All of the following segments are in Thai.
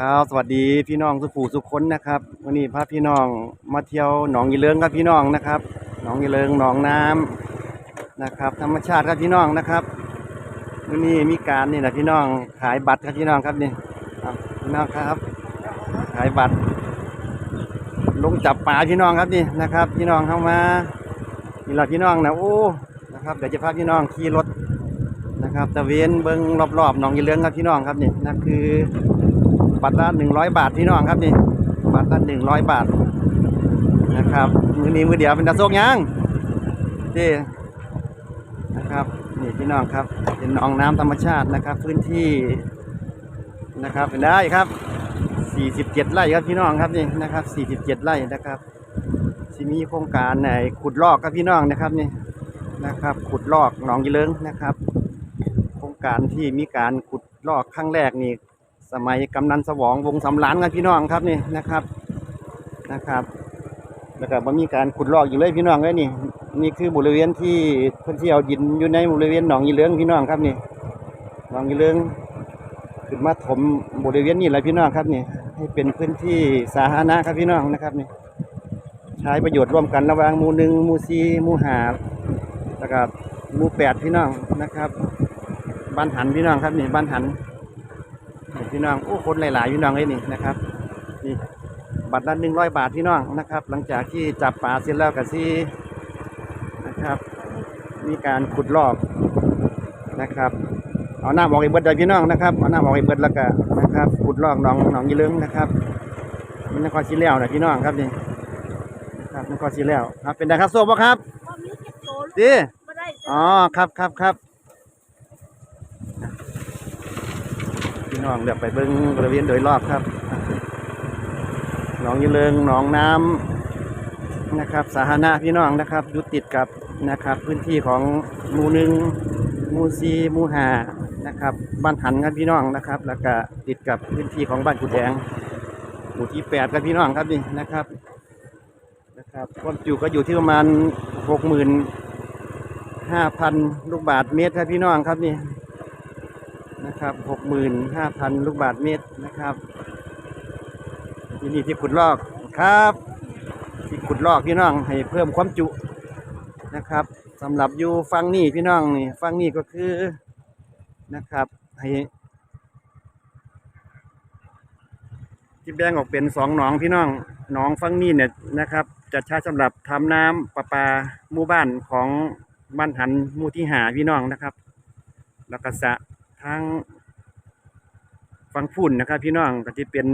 ครับสวัสดีพี่น้องสุขูสุขคนนะครับวันนี้พาพี่น้องมาเที่ยวหนองยีเลิงครับพี่น้องนะครับหนองยีเลิงหนองน้ำนะครับ ธรรมชาติครับพี่น้องนะครับวันนี้มีการนี่นะพี่น้องขายบัตรครับพี่น้องครับนี่พี่น้องครับ ขายบัตร ลงจับปลาพี่น้องครับนี่นะครับ พี่น้องเข้ามานี่เราพี่น้องนะโอ้นะครับเดี๋ยวจะพาพี่น้องขี่รถนะครับตะเวนเบิ้งรอบๆหนองยีเลิงครับพี่น้องครับนี่นั่นคือ บัตรละหนึ่งร้อยบาทพี่น้องครับนี่บัตรละหนึ่งร้อยบาทนะครับมือนี้มือเดียวเป็นตาโซกยังที่นะครับนี่พี่น้องครับเป็นหนองน้ำธรรมชาตินะครับ พื้นที่นะครับเป็นได้ครับสี่สิบเจ็ดไร่ครับพี่น้องครับนี่นะครับสี่สิบเจ็ดไร่นะครับที่มีโครงการไหนขุดลอกครับพี่น้องนะครับนี่นะครับ ขุดลอกหนองยีเลิงนะครับ โครงการที่มีการขุดลอกครั้งแรกนี่ สมัยกำนันสวองวงสำล้านครับพี่น้องครับนี่นะครับนะครับแล้วก็บ่มีการขุดลอกอยู่เลยพี่น้องเลยนี่ นี่คือบริเวณที่เพิ่นที่เอาดินอยู่ในบริเวณหนองยีเลืองพี่น้องครับนี่หนองยีเลืองขึ้นมาถมบริเวณนี้แหละพี่น้องครับนี่ ให้เป็นพื้นที่สาธารณะครับพี่น้องนะครับนี่ ใช้ประโยชน์ร่วมกันระหว่างหมู่หนึ่งหมู่สี่หมู่ห้าแล้วก็หมู่แปดพี่น้องนะครับบ้านหันพี่น้องครับนี่บ้านหัน พี่น้องโอ้คนหลายๆพี่น้องเลยนี่นะครับนี่บัตรละหนึ่งร้อยบาทพี่น้องนะครับ หลังจากที่จับปลาเสร็จแล้วก็ซีนะครับ มีการขุดลอกนะครับเอาหน้าบอกไอ้เบิดเลยพี่น้องนะครับเอาหน้าบอกไอ้เบิดแล้วก็นะครับขุดลอกหนองหนองยีเลิงนะครับมันนครศรีแล้วนะพี่น้องครับนี่นะครับนครศรีแล้วครับเป็นไงครับโซ่บ่ครับว่ามีเก็บโตลดีบ่ได้อ๋อครับครับครับ พี่น้องเดี๋ยวไปเบิ้งบริเวณโดยรอบครับหนองยีเลิงหนองน้ำนะครับ สาธารณะพี่น้องนะครับอยู่ติดกับนะครับ พื้นที่ของหมู่หนึ่งหมู่สี่หมู่ห้านะครับ บ้านหันครับพี่น้องนะครับ แล้วก็ติดกับพื้นที่ของบ้านกุดแดงหมู่ที่แปดครับพี่น้องครับนี่นะครับนะครับความจุก็อยู่ที่ประมาณหกหมื่นห้าพันลูกบาทเมตรครับพี่น้องครับนี่ นะครับหกหมื่นห้าพันลูกบาทเมตรนะครับที่นี่ที่ขุดลอกครับที่ขุดลอกพี่น้องให้เพิ่มความจุนะครับสำหรับอยู่ฟังนี่พี่น้องนี่ฟังนี่ก็คือนะครับให้ที่แบ่งออกเป็นสองหนองพี่น้องหนองฟังนี่เนี่ยนะครับ จะใช้สำหรับทำน้ำประปาหมู่บ้านของบ้านหันหมู่ที่หาพี่น้องนะครับ แล้วก็สะ ทางฟังฝุ่นนะครับ พี่น้องก็จะเป็น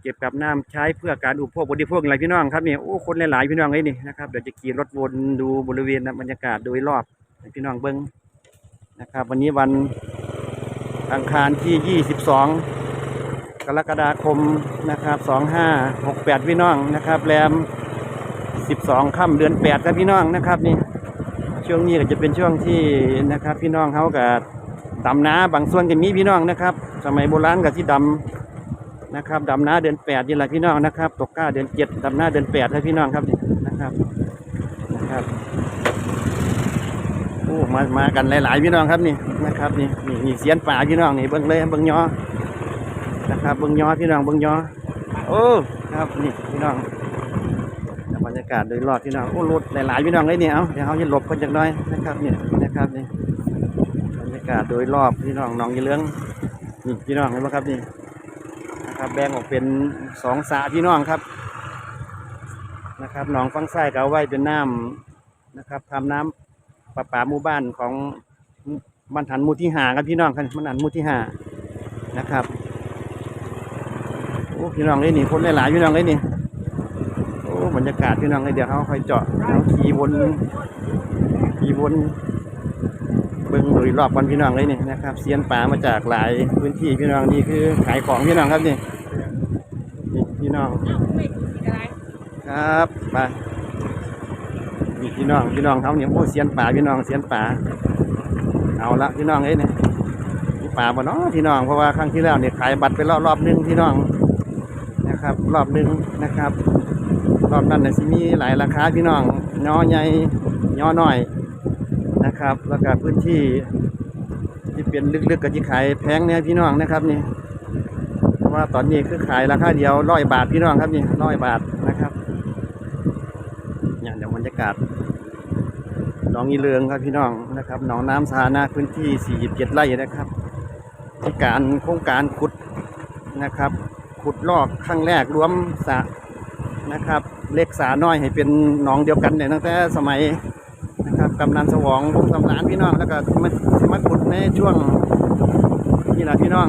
เก็บกับน้ำใช้เพื่อการอุปโภคบริโภคอะไรพี่น้องครับนี่โอ้คนหลายๆพี่น้องเลยนี่นะครับเดี๋ยวจะขี่รถวนดูบริเวณบรรยากาศโดยรอบพี่น้องเบิ้งนะครับ วันนี้วันอังคารที่ 22 กรกฎาคมนะครับ 2568 พี่น้องนะครับแรม 12ค่ำเดือน 8 ครับพี่น้องนะครับนี่ช่วงนี้ก็จะเป็นช่วงที่นะครับ พี่น้องเขากับ ดำนาบางส่วนก็มีพี่น้องนะครับ สมัยโบราณก็ที่ดำนะครับดำนาเดือนแปดนี่แหละพี่น้องนะครับ ตกก้าเดือนเจ็ดดำนาเดือนแปดครับพี่น้องครับนี่นะครับนะครับโอ้มามากันหลายๆพี่น้องครับนี่นะครับนี่นี่นี่เสียนป่าพี่น้องนี่เบิ้งเลยเบิ้งยอนะครับเบิ้งยอพี่น้องเบิ้งยอโอ้ครับนี่พี่น้องบรรยากาศโดยรอบพี่น้องโอ้รถหลายๆพี่น้องเลยเนี่ยเอาเดี๋ยวเขาจะหลบคนจักหน้อยนะครับนี่นะครับนี่ากาศโดยรอบพี่น้องหนองยีเลื้องนี่พี่น้องเห็นไหมครับนี่นะครับแบ่งออกเป็นสองสาพี่น้องครับนะครับหนองฟังไส้ก็เอาไว้เป็นน้ำนะครับทำน้ำประปาหมู่บ้านของบ้านหันมู่ที่หาครับพี่น้องครับบ้านหันมู่ที่หานะครับโอ้พี่น้องเลยนี่คนหลายๆพี่น้องเลยนี่โอ้บรรยากาศพี่น้องเลยเดี๋ยวเขาคอยเจาะเอาขี่วนขี่วน บิ้งโดยรอบวันพี่น้องเลยนี่นะครับเซียนป่ามาจากหลายพื้นที่พี่น้องนี่คือขายของพี่น้องครับนี่นี่พี่น้องครับไปนี่พี่น้องพี่น้องเขาเนี่ยโอ้เซียนป่าพี่น้องเซียนป่าเอาละพี่น้องเอ้ยเนี่ยป่าบ่เนาะพี่น้องเพราะว่าครั้งที่แล้วเนี่ยขายบัตรไปรอบรอบนึงพี่น้องนะครับ รอบนึงนะครับ รอบนั้นน่ะสิมีหลายราคาพี่น้องย่อใหญ่ย่อน้อย นะครับ แล้วก็พื้นที่ที่เป็นลึกๆก็ที่ขายแพงเนี่ยพี่น้องนะครับนี่โอ้ว่าตอนนี้คือขายราคาเดียวร้อยบาทพี่น้องครับนี่ร้อยบาทนะครับเนี่ยเดี๋ยวบรรยากาศหนองอีเลืองครับพี่น้องนะครับหนองน้ำสาธารณะพื้นที่ 47 ไร่นะครับ ที่การโครงการขุดนะครับ ขุดลอกครั้งแรกรวมสระนะครับ เล็กสาน้อยให้เป็นหนองเดียวกันเนี่ยตั้งแต่สมัย กำนันสวองวงสำรานพี่น้องแล้วก็มามาขุดในช่วงนี่แหละพี่น้อง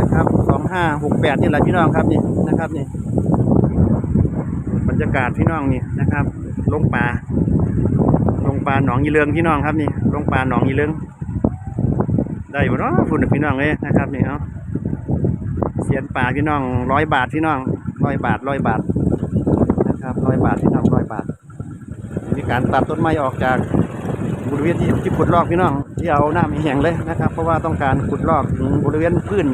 นะครับสองห้าหกแปดนี่แหละพี่น้องครับนี่นะครับนี่บรรยากาศพี่น้องนี่นะครับ ลงป่าลงป่าหนองยีเลืองพี่น้องครับนี่ลงป่าหนองยีเลืองได้บ่เนาะคุณพี่น้องเลยนะครับนี่เอาเสียนป่าพี่น้องร้อยบาทพี่น้องร้อยบาทร้อยบาทนะครับร้อยบาทพี่น้องร้อยบาท มีการตัดต้นไม้ออกจาก บริเวณที่ที่ขุดลอกพี่น้องที่เอาน้ำแห้งเลยนะครับ เพราะว่าต้องการขุดลอกถึงบริเวณพื้น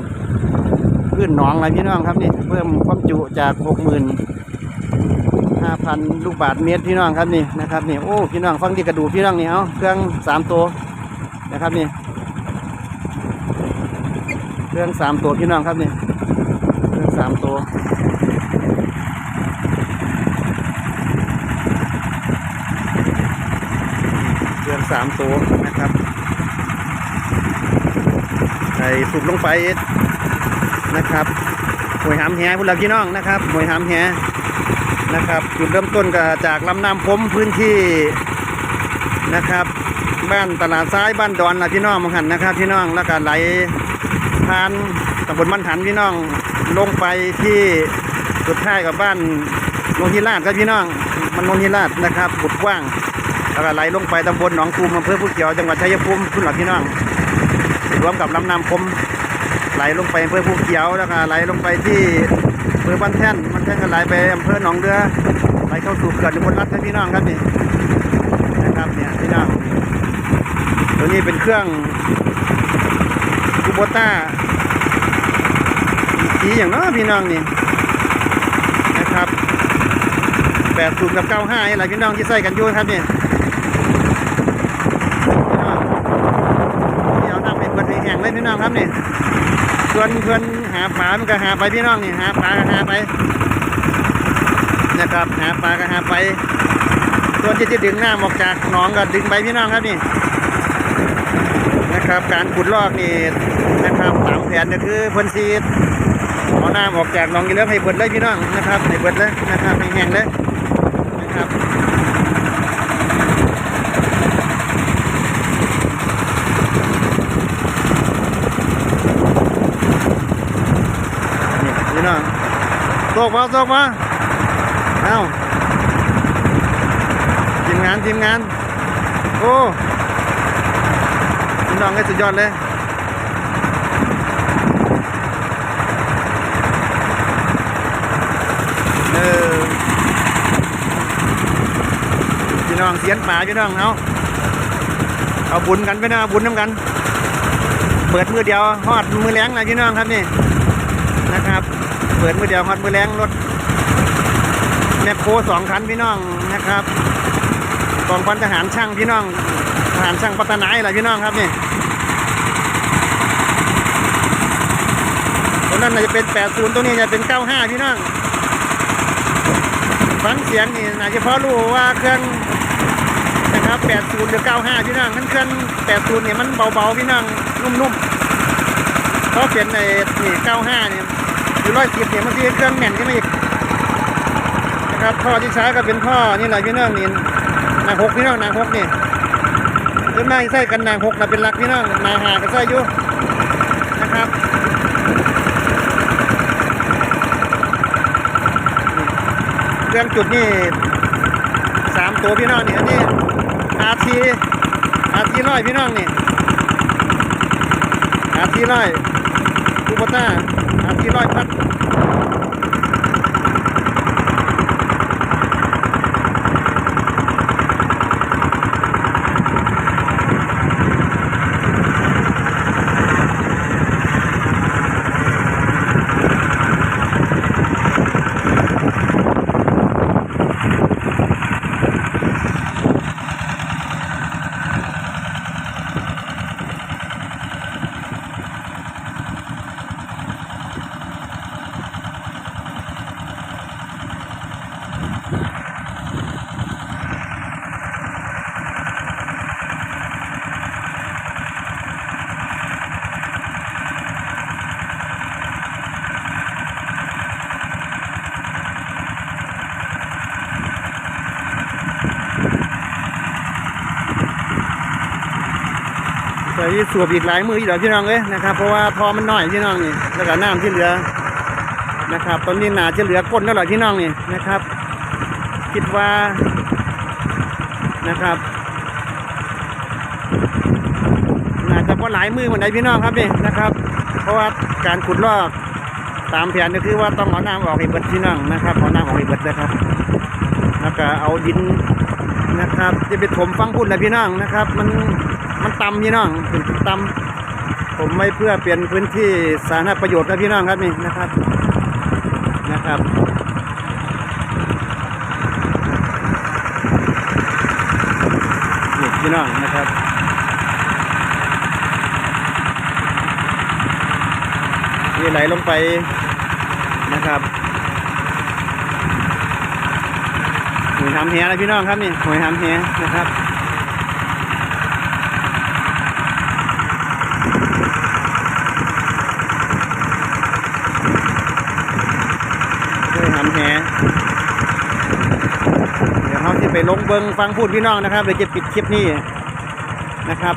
พื้นหนองอะไรพี่น้องครับนี่เพิ่มความจุจากหกหมื่นห้าพันลูกบาทเมตรพี่น้องครับนี่นะครับนี่โอ้พี่น้องฟังที่กระดูพี่น้องนี่เอาเครื่องสามตัวนะครับนี่เครื่องสามตัวพี่น้องครับนี่เครื่องสามตัว เครื่อง สามตัวนะครับใส่สุกลงไปนะครับหวยหามแหพุ่นละพี่น้องนะครับหวยหามแหนะครับจุดเริ่มต้นก็จากลำน้ำพมพื้นที่นะครับ บ้านตลาดซ้ายบ้านดอนนะพี่น้องมังหันนะครับ พี่น้องแล้วก็ไหลผ่านตำบลบ้านหันพี่น้องลงไปที่สุดท้ายกับบ้านโนนทิราชครับพี่น้องมันโนนทิราชนะครับบุดกว้าง แล้วก็ไหลลงไปตำบลหนองคูมอำเภอผู้เขียวจังหวัดชัยภูมิคุณหลักพี่น้องรวมกับลำน้ำคมไหลลงไปอำเภอผู้เขียวแล้วก็ไหลลงไปที่อำเภอบ้านแท่นบ้านแท่นก็ไหลไปอำเภอหนองเรือไหลเข้าสู่เขื่อนอุบลรัฐครับพี่น้องครับนี่นะครับเนี่ยพี่น้องตัวนี้เป็นเครื่องคูโบต้าสีอย่างนาะพี่น้องนี่นะครับแปดศูนย์กับเก้าห้าอะไรพี่น้องที่ใส่กันยู่ครับนี่เดี๋ยวน้ำไปเปิดให้แห้งเลยพี่ น้องครับนี่เพื่อนเพื่อนหาปลามันก็หาไปพี่น้องนี่หาปลาก็หาไปนะครับหาปลาก็หาไปส่วนที่จะดึงหน้ำออกจากหนองก็ดึงไปพี่น้องครับนี่นะครับ การขุดลอกนี่นะครับตามแผนก็คือพ่นซีดเอาน้ำออกจากหนองยีเลือให้เบิดเลยพี่น้องนะครับให้เบิดเลยนะครับให้แห้งเลยนะครับ นี่พี่น้อง โซกมาโซกมาเอ้าทีมงานทีมงาน โอ้พี่น้องก็สุดยอดเลยเออพี่น้องเสียนป่าพี่น้องเอาเอาบุญกันไปนะเอาบุญน้ำกัน เปิดมือเดียวฮอดมือแรงนะพี่น้องครับนี่ เปิดมือเดียวฮอดมือแรงรถแมคโครสองคันพี่น้องนะครับกองพันทหารช่างพี่น้องทหารช่างพัฒนาอะไรพี่น้องครับนี่ตัวนั้นน่าจะเป็น80ตัวนี้จะเป็น95พี่น้องฟังเสียงนี่น่าจะพอรู้ว่าเครื่องนะครับ80หรือ95พี่น้องนั่นเครื่อง80เนี่ยมันเบาๆพี่น้องนุ่มๆเพราะเป็นในนี่95เนี่ย อยู่ร้อยสิบเนี่ยมันที่เครื่องแน่นขึ้นมาอีกนะครับท่อที่ใช้ก็เป็นท่อนี่แหละพี่น้องนี่นางหกพี่น้องนางหกนี่ส่วนมาใส่กันนางหกนะเป็นหลักพี่น้องนาหาก็ใส่อยู่นะครับเครื่องจุดนี่สามตัวพี่น้องนี่อันนี้อาทีอาทีร้อยพี่น้องนี่อาทีร้อยคูโบต้า ที่ร้อยครับ ดจะสูบอีกหลายมืออยู่เดี๋ยวพี่น้องเอ้ยนะครับเพราะว่าทอมันน้อยพี่น้องนี่แล้วก็น้ำที่เหลือนะครับตอนนี้หนาจะเหลือก้นแล้วเหรอพี่น้องนี่นะครับ คิดว่านะครับนาจะพอหลายมือเหมือนไหนพี่น้องครับนี่นะครับ เพราะว่าการขุดลอกตามแผนก็คือว่าต้องเอาน้ำออกให้เบิดพี่น้องนะครับเอาน้ำออกให้เบิดนะครับแล้วก็เอาดินนะครับ จะไปถมฟังพุ่นนะพี่น้องนะครับ มัน ต่ำพี่น้องเป็นต่ำผมไม่เพื่อเปลี่ยนพื้นที่สาธารณประโยชน์นะพี่น้องครับนี่นะครับนะครับนี่พี่น้องนะครับนี่ไหลลงไปนะครับหอยหำแหนะพี่น้องครับนี่หอยหำแหนะครับหอยหำ แหเดี๋ยวเขาที่ไปลงเบิงฟังพูดพี่น้องนะครับเดี๋ยวจะปิดคลิปนี้นะครับ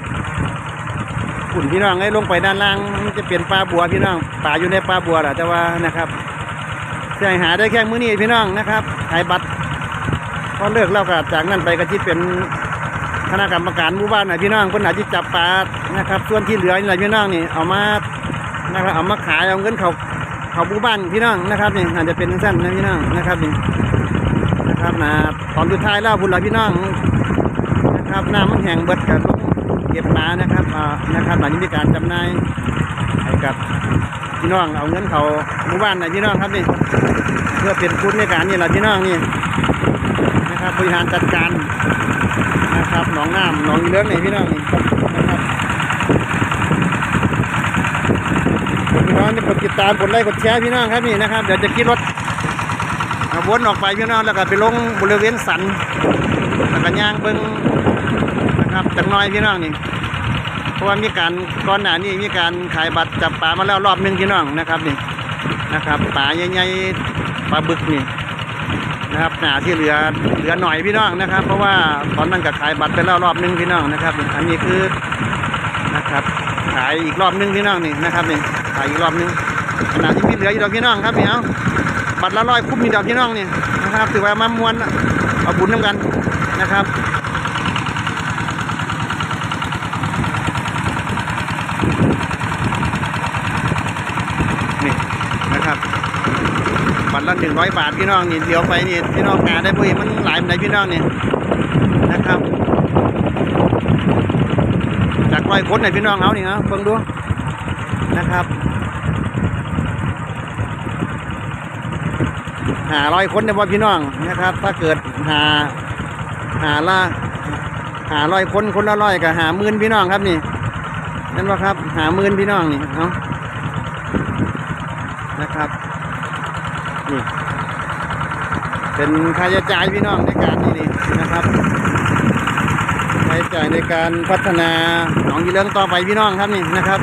ขุนพี่น้องให้ลงไปด้านล่างมันจะเปลี่ยนปลาบัวพี่น้องป่าอยู่ในปลาบัวแหละแต่ว่านะครับจะให้หาได้แค่มื้อนี้พี่น้องนะครับขายบัตรพอเลิกแล้วก็จากนั้นไปก็ที่เป็นคณะกรรมการหมู่บ้านนะพี่น้องคนไหนที่จับปลานะครับ ส่วนที่เหลือนี่แหละพี่น้องนี่เอามานะครับเอามาขายเอาเงินเขา เขาหมู่บ้านพี่น้องนะครับนี่อาจจะเป็นสั้นนะพี่น้องนะครับนี่นะครับนะตอนสุดท้ายแล้วพุ่นละพี่น้องนะครับน้ำมันแห้งเบิดกับลงเก็บปลานะครับอ่านะครับหลังนี้มีการจำหน่ายให้กับพี่น้องเอาเงินเขาหมู่บ้านนะพี่น้องครับนี่เพื่อเป็นทุนในการนี่แหละพี่น้องนี่นะครับบริหารจัดการนะครับหนองน้ำหนองเลื้องนี่พี่น้องนี่นะครับ พี่น้องนี่กดติดตามกดไลค์กดแชร์พี่น้องครับนี่นะครับ เดี๋ยวจะขี่รถอ่าวนออกไปพี่น้องแล้วก็ไปลงบริเวณสันแล้วก็ย่างเบิ้งนะครับจังน้อยพี่น้องนี่เพราะว่ามีการก่อนหน้านี้มีการขายบัตรจับปลามาแล้วรอบหนึงพี่น้องนะครับนี่นะครับปลาใหญ่ๆปลาบึกนี่นะครับหนาที่เหลือเหลือหน่อยพี่น้องนะครับ เพราะว่าตอนนั้นก็ขายบัตรไปแล้วรอบหนึงพี่น้องนะครับ อันนี้คือนะครับ ขายอีกรอบนึงพี่น้องนี่นะครับนี่ ขายอีกรอบหนึงขณะที่มีเหลืออยู่ดอกพี่น้องครับนี่เอาบัตรละร้อยคุ้มมีดอกพี่น้องนี่นะครับถือว่ามามวนเอาบุญน้ำกันนะครับนี่นะครับบัตรละหนึ่งร้อยบาทพี่น้องนี่เดี๋ยวไปนี่พี่น้องหาได้ปุ้ยมันหลายมันไหนพี่น้องนี่นะครับจากร้อยคนไหนพี่น้องเอานี่เอาเบิ่งดูนะครับ หาร้อยคนเนี่ยว่าพี่น้องนะครับ ถ้าเกิดหาหาละหาร้อยคนคนละร้อยกับหาหมื่นพี่น้องครับนี่นั่นว่าครับ หาหมื่นพี่น้องนี่เอานะครับนี่เป็นค่าใช้จ่ายพี่น้องในการนี่นี่นะครับค่าใช้จ่ายในการพัฒนาหนองยีเลื้องต่อไปพี่น้องครับนี่นะครับ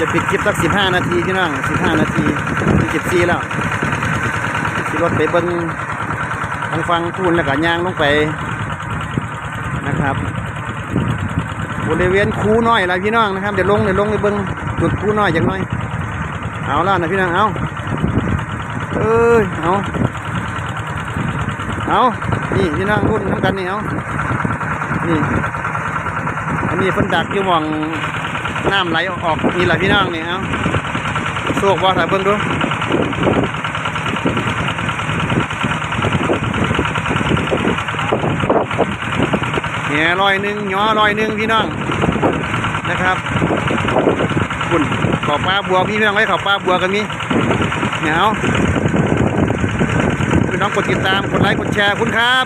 จะปิดคลิปสักสิบห้านาทีพี่น้องสิบห้านาทีสิบสี่แล้วสิรถไปเบิ้งทางฟังทูนแล้วก็ย่างลงไปนะครับ บริเวณคูน้อยละพี่น้องนะครับเดี๋ยวลงเดี๋ยวลงไปเบิ้งจุดคูน้อยอย่างน้อย เอาแล้วนะพี่น้องเอาเอ้ยเอาเอานี่พี่น้องรุ่นน้ำกันนี่เอานี่อันนี้เพิ่นดักอยู่หมอง น้ำไหลออกนี่แหละพี่น้องนี่เอาโศกว่าถ่ายเบิ่งดูแหน่ลอยหนึ่งย่อลอยหนึ่งพี่น้องนะครับคุณขอบปลาบัวพี่น้องไว้ขอบปลาบัวกันมีเหนียวพี่น้องกดติดตามกดไลค์กดแชร์คุณครับ